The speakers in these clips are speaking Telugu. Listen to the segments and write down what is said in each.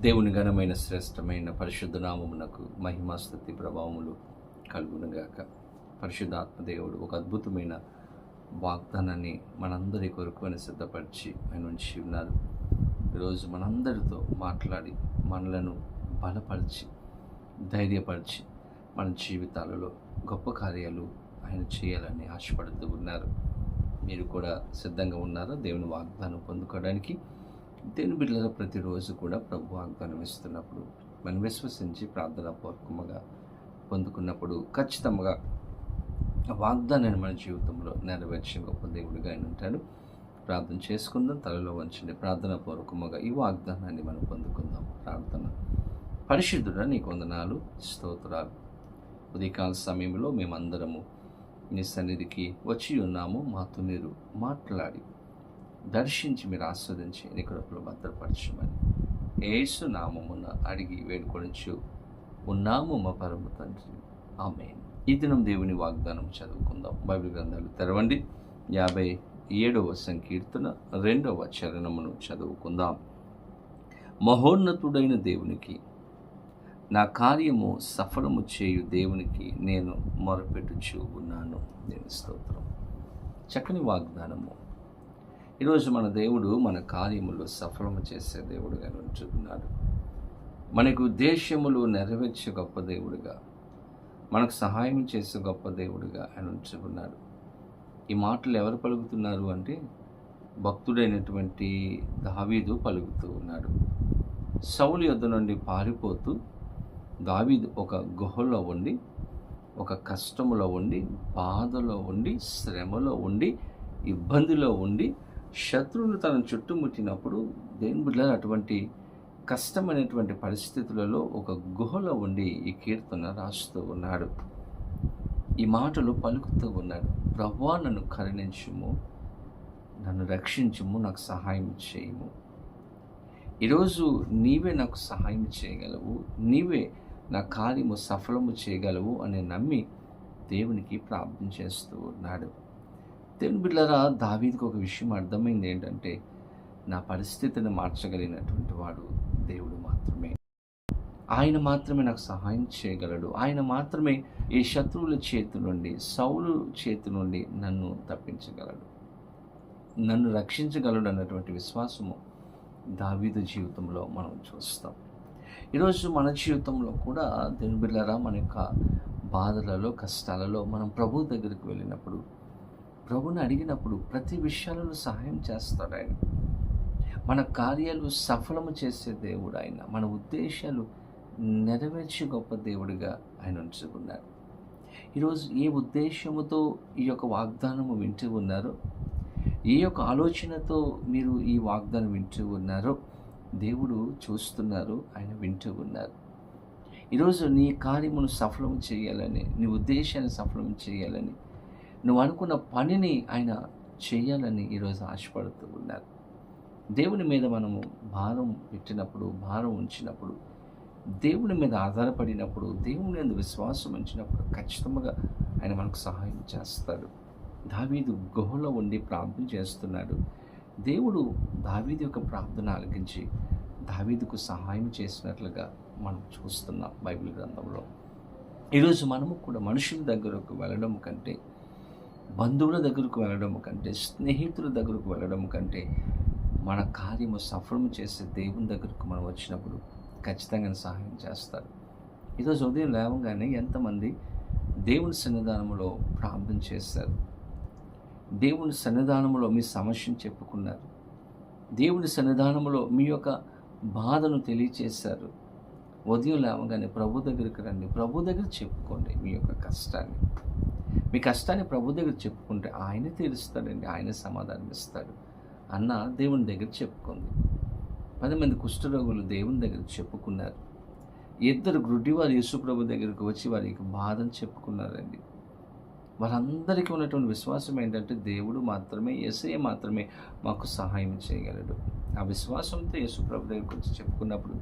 దేవుని ఘనమైన శ్రేష్టమైన పరిశుద్ధనామమునకు మహిమాస్థుతి ప్రభావములు కలుగునుగాక. పరిశుద్ధాత్మ దేవుడు ఒక అద్భుతమైన వాగ్దానాన్ని మనందరి కొరకు అని సిద్ధపరిచి ఆయన ఉంచి ఉన్నారు. ఈరోజు మనందరితో మాట్లాడి మనలను బలపరిచి ధైర్యపరిచి మన జీవితాలలో గొప్ప కార్యాలు ఆయన చేయాలని ఆశపడుతూ ఉన్నారు. మీరు కూడా సిద్ధంగా ఉన్నారా? దేవుని వాగ్దానం పొందుకోవడానికి దేని బిడ్డల ప్రతిరోజు కూడా ప్రభు వాగ్దానం ఇస్తున్నప్పుడు మనం విశ్వసించి ప్రార్థన పూర్వకముగా పొందుకున్నప్పుడు ఖచ్చితంగా వాగ్దానాన్ని మన జీవితంలో నెరవేర్చే గొప్ప దేవుడిగా ఆయన ఉంటాడు. ప్రార్థన చేసుకుందాం తలలో వంచండి. ప్రార్థన పూర్వకముగా ఈ వాగ్దానాన్ని మనం పొందుకుందాం. ప్రార్థన. పరిశుద్ధుడ నీకు వందనాలు స్తోత్రాలు. ఉదయకాల సమయంలో మేమందరము నీ సన్నిధికి వచ్చి ఉన్నాము. మాతో మీరు మాట్లాడి దర్శించి మీరు ఆస్వాదించి నీ కృపలో భద్రపరచమని. ఏసు నామమున అడిగి వేడుకొనిచ్చు ఉన్నాము మా పరమ తండ్రి. ఆమె ఈ దినం దేవుని వాగ్దానం చదువుకుందాం. బైబిల్ గ్రంథాలు తెరవండి. యాభై ఏడవ సంకీర్తన రెండవ చరణమును చదువుకుందాం. మహోన్నతుడైన దేవునికి నా కార్యము సఫలము చేయు దేవునికి నేను మొరపెట్టుచు ఉన్నాను. నేను స్తోత్రం. చక్కని వాగ్దానము. ఈరోజు మన దేవుడు మన కార్యములు సఫలము చేసే దేవుడుగా ఉంచుకున్నాడు మనకు ఉద్దేశ్యములు నెరవేర్చే గొప్ప దేవుడుగా మనకు సహాయం చేసే గొప్ప దేవుడుగా ఆయన ఉంచుకున్నాడు ఈ మాటలు ఎవరు పలుకుతున్నారు అంటే భక్తుడైనటువంటి దావీదు పలుకుతూ ఉన్నాడు. సౌలు యొద్ద నుండి పారిపోతూ దావీదు ఒక గుహలో ఉండి ఒక కష్టములో ఉండి బాధలో ఉండి శ్రమలో ఉండి ఇబ్బందిలో ఉండి శత్రువులు తనను చుట్టుముట్టినప్పుడు దేని అటువంటి కష్టమైనటువంటి పరిస్థితులలో ఒక గుహలో ఉండి ఈ కీర్తన రాస్తూ ఉన్నాడు. ఈ మాటలు పలుకుతూ ఉన్నాడు. ప్రభా నన్ను కరుణించుము నన్ను రక్షించుము నాకు సహాయం చేయము. ఈరోజు నీవే నాకు సహాయం చేయగలవు నీవే నా కార్యము సఫలము చేయగలవు అని నమ్మి దేవునికి ప్రార్థన చేస్తూ ఉన్నాడు. దేవుని బిడ్డరా దావీదికి ఒక విషయం అర్థమైంది ఏంటంటే నా పరిస్థితిని మార్చగలిగినటువంటి వాడు దేవుడు మాత్రమే. ఆయన మాత్రమే నాకు సహాయం చేయగలడు. ఆయన మాత్రమే ఈ శత్రువుల చేతి నుండి సౌలు చేతి నుండి నన్ను తప్పించగలడు. నన్ను రక్షించగలడు అన్నటువంటి విశ్వాసము దావీదు జీవితంలో మనం చూస్తాం. ఈరోజు మన జీవితంలో కూడా దేవుని బిడ్డరా మన యొక్క బాధలలో కష్టాలలో మనం ప్రభు దగ్గరికి వెళ్ళినప్పుడు ప్రభుని అడిగినప్పుడు ప్రతి విషయాలలో సహాయం చేస్తాడు ఆయన. మన కార్యాలు సఫలము చేసే దేవుడు ఆయన. మన ఉద్దేశాలు నెరవేర్చే గొప్ప దేవుడిగా ఆయన ఉంచుకున్నాడు ఈరోజు ఏ ఉద్దేశముతో ఈ యొక్క వాగ్దానము వింటూ ఉన్నారో ఏ యొక్క ఆలోచనతో మీరు ఈ వాగ్దానం వింటూ ఉన్నారో దేవుడు చూస్తున్నారు ఆయన వింటూ ఉన్నారు. ఈరోజు నీ కార్యమును సఫలం చేయాలని నీ ఉద్దేశాన్ని సఫలం చేయాలని నువ్వు అనుకున్న పనిని ఆయన చేయాలని ఈరోజు ఆశపడుతూ ఉన్నారు. దేవుని మీద మనము భారం పెట్టినప్పుడు భారం ఉంచినప్పుడు దేవుని మీద ఆధారపడినప్పుడు దేవుని మీద విశ్వాసం ఉంచినప్పుడు ఖచ్చితంగా ఆయన మనకు సహాయం చేస్తాడు. దావీదు గుహలో ఉండి ప్రార్థన చేస్తున్నాడు. దేవుడు దావీదు యొక్క ప్రార్థన ఆలకించి దావీదుకు సహాయం చేసినట్లుగా మనం చూస్తున్నాం బైబిల్ గ్రంథంలో. ఈరోజు మనము కూడా మనుషుల దగ్గరకు వెళ్ళడం కంటే బంధువుల దగ్గరకు వెళ్ళడం కంటే స్నేహితుల దగ్గరకు వెళ్ళడం కంటే మన కార్యము సఫలం చేసే దేవుని దగ్గరకు మనం వచ్చినప్పుడు ఖచ్చితంగా సహాయం చేస్తారు. ఈరోజు ఉదయం లేవగానే ఎంతమంది దేవుని సన్నిధానంలో ప్రార్థన చేస్తారు దేవుని సన్నిధానంలో మీ సమస్యను చెప్పుకున్నారు. దేవుని సన్నిధానంలో మీ యొక్క బాధను తెలియచేశారు. ఉదయం లేవగానే ప్రభు దగ్గరికి రండి. ప్రభు దగ్గర చెప్పుకోండి మీ యొక్క కష్టాన్ని. మీ కష్టాన్ని ప్రభు దగ్గర చెప్పుకుంటే ఆయనే తీరుస్తాడండి ఆయన సమాధానం ఇస్తాడు అన్న దేవుని దగ్గర చెప్పుకుంది. పది మంది కుష్ఠరోగులు దేవుని దగ్గర చెప్పుకున్నారు. ఇద్దరు గుడ్డివారు వారు యేసుప్రభు దగ్గరికి వచ్చి వారికి బాధను చెప్పుకున్నారండి. వారందరికీ ఉన్నటువంటి విశ్వాసం ఏంటంటే దేవుడు మాత్రమే ఎస్ఐ మాత్రమే మాకు సహాయం చేయగలడు. ఆ విశ్వాసంతో యేసుప్రభు దగ్గరికి వచ్చి చెప్పుకున్నప్పుడు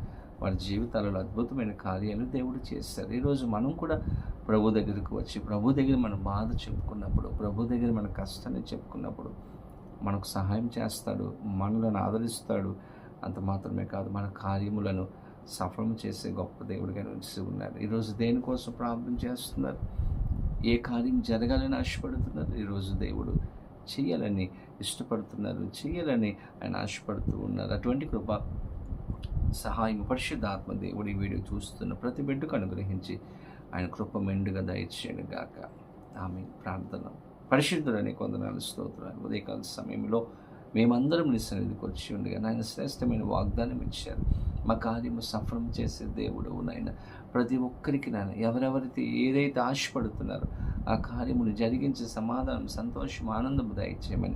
వారి జీవితాలలో అద్భుతమైన కార్యాలు దేవుడు చేస్తారు. ఈరోజు మనం కూడా ప్రభు దగ్గరికి వచ్చి ప్రభు దగ్గర మన బాధ చెప్పుకున్నప్పుడు ప్రభు దగ్గర మన కష్టాన్ని చెప్పుకున్నప్పుడు మనకు సహాయం చేస్తాడు మనలను ఆదరిస్తాడు. అంత మాత్రమే కాదు మన కార్యములను సఫలం చేసే గొప్ప దేవుడిగా నిలిచి ఉన్నారు. ఈరోజు దేనికోసం ప్రార్థన చేస్తున్నారు? ఏ కార్యం జరగాలని ఆశపడుతున్నారు? ఈరోజు దేవుడు చేయాలని ఇష్టపడుతున్నారు చేయాలని ఆయన ఆశపడుతూ ఉన్నారు. అటువంటి కృప సహాయం పరిశుద్ధాత్మ దేవుడి వీడియో చూస్తున్న ప్రతి బిడ్డకు అనుగ్రహించి ఆయన కృప మెండుగా దయచేయను గాక. ఆమె ప్రార్థన. పరిశుద్ధులని కొందనాలు స్తోత్రాలు. ఉదయకాల సమయంలో మేమందరం నీ సన్నిధికి వచ్చి ఉండగా నాయన శ్రేష్టమైన వాగ్దానం ఇచ్చారు. మా కార్యము సఫలం చేసే దేవుడు నాయన. ప్రతి ఒక్కరికి నాయన ఎవరెవరైతే ఏదైతే ఆశపడుతున్నారో ఆ కార్యమును జరిగించే సమాధానం సంతోషం ఆనందం దయచేయమని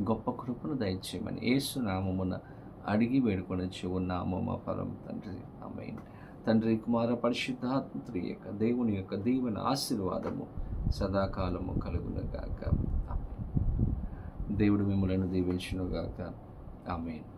గొప్ప కృపను దయచేయమని ఏసు అడిగి వేడుకొని ఉన్నాము మా పరం తండ్రి. ఆమె తండ్రి కుమార పరిశుద్ధాత్మ యొక్క దేవుని యొక్క దీవెన ఆశీర్వాదము సదాకాలము కలుగునగాక. దేవుడు మిమ్మలను దీవించునుగాక. ఆమెను.